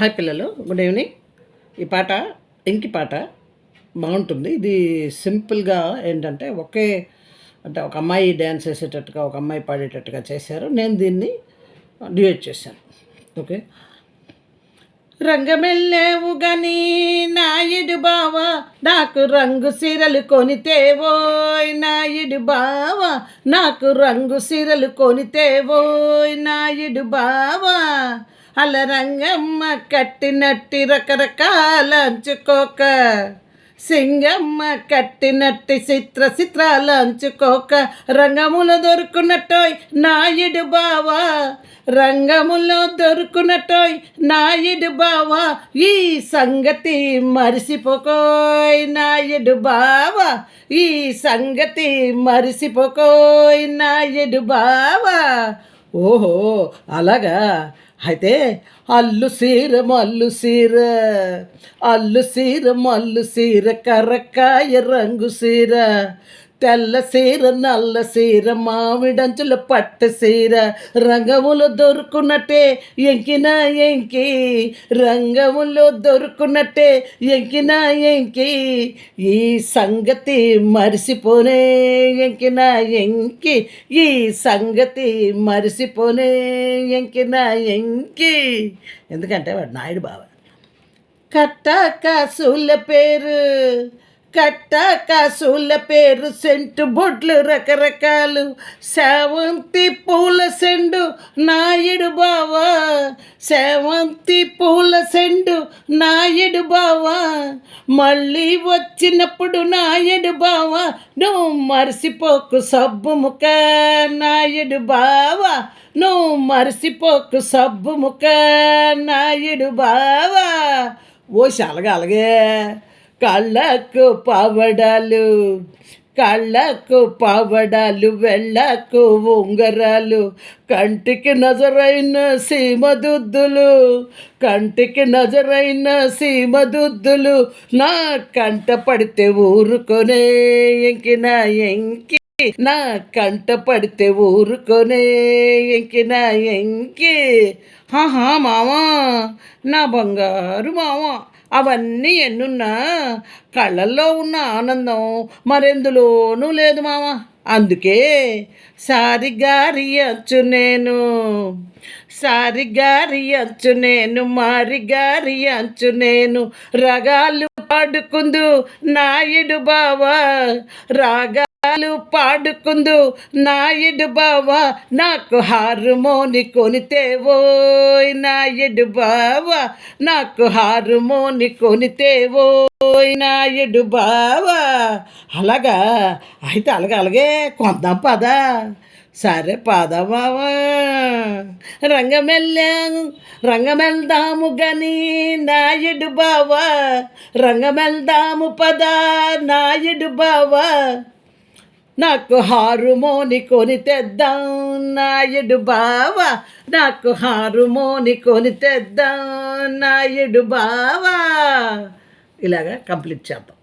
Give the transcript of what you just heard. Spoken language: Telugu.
హాయ్ పిల్లలు గుడ్ ఈవినింగ్. ఈ పాట ఇంకి పాట బాగుంటుంది. ఇది సింపుల్గా ఏంటంటే ఒకే అంటే ఒక అమ్మాయి డ్యాన్స్ వేసేటట్టుగా ఒక అమ్మాయి పాడేటట్టుగా చేశారు. నేను దీన్ని డ్యూయేట్ చేశాను. ఓకే? రంగమెల్లేవు గని నాయుడు బావ నాకు రంగు సీరలు కొనితేవోయ్ నాయుడు బావ నాకు రంగు సీరలు కొనితేవోయ్ నాయుడు బావా. అలరంగమ్మ కట్టినట్టి రకరకాల అంచుకోక. సింగమ్మ కట్టినట్టి చిత్ర చిత్రాలు అంచుకోక. రంగములో దొరుకున్నట్టోయ్ నాయుడు బావా. రంగములో దొరుకున్నట్టోయ్ నాయుడు బావా. ఈ సంగతి మరిసిపోకోయ్ నాయుడు బావా. ఈ సంగతి మరిసిపోకోయ్ నాయుడు బావా. ఓహో అలాగా? అయితే అల్లు సీర మల్లు సీర అల్లు సీర మల్లు సీర కర్రకాయ రంగు సీర తెల్ల సీర నల్ల సీర మామిడంచుల పట్ట సీర. రంగములు దొరుకున్నట్టే ఎంకిన ఎంకి. రంగములు దొరుకున్నట్టే ఎంకిన ఎంకి. ఈ సంగతి మరిసిపోనే ఎంకిన ఎంకి. ఈ సంగతి మరిసిపోనే ఎంకిన ఎంకి. ఎందుకంటే వాడు నాయుడు బావ. కట్ట కాసుల పేరు. కట్ట కాసుల పేరు సెంటు బొడ్లు రకరకాలు సేవంతి పూల సెండు నాయుడు బావా సేవంతి పూల సెండు నాయుడు బావా మళ్ళీ వచ్చినప్పుడు నాయుడు బావా నువ్వు మరిసిపోకు సబ్బు ముఖ నాయుడు బావా నువ్వు మరిసిపోకు సబ్బు ముఖ నాయుడు బావా. ఓ అలాగే అలాగే. కళ్ళకు పవడలు కళ్ళకు పవడాలు వెళ్ళకు ఉంగరాలు కంటికి నజరైన సీమదుద్దులు కంటికి నజరైన సీమదుద్దులు నా కంట పడితే ఊరుకొనే ఎంకిన ఎంకి నా కంట పడితే ఊరుకొనే ఎంకిన ఎంకి. హాహా మావా నా బంగారు మావా అవన్నీ ఎన్నున్నా కళ్ళల్లో ఉన్న ఆనందం మరెందులోనూ లేదు మామ అందుకే సారిగారి అచ్చు నేను సారిగారి అంచు నేను మారిగారి అంచు నేను. రగాలు పాడుకుందు నాయుడు బావా రాగా పాటలు పాడుకుందు నాయుడు బావా నాకు హార్మోని కొనితేవోయ్ నాయుడు బావా నాకు హార్మోని కొనితేవోయ్ నాయుడు బావా. అలాగా? అయితే అలాగే అలాగే కొందాం పదా. సరే పదమావా రంగమెళ్ళాము రంగమెళ్దాము గని నాయుడు బావా. రంగమెళ్దాము పద నాయుడు బావా. నాకు హారుమోని కొని తెద్దాం నాయుడు బావా. నాకు హారుమోని కొని తెద్దాం నాయుడు బావా. ఇలాగా కంప్లీట్ చేద్దాం.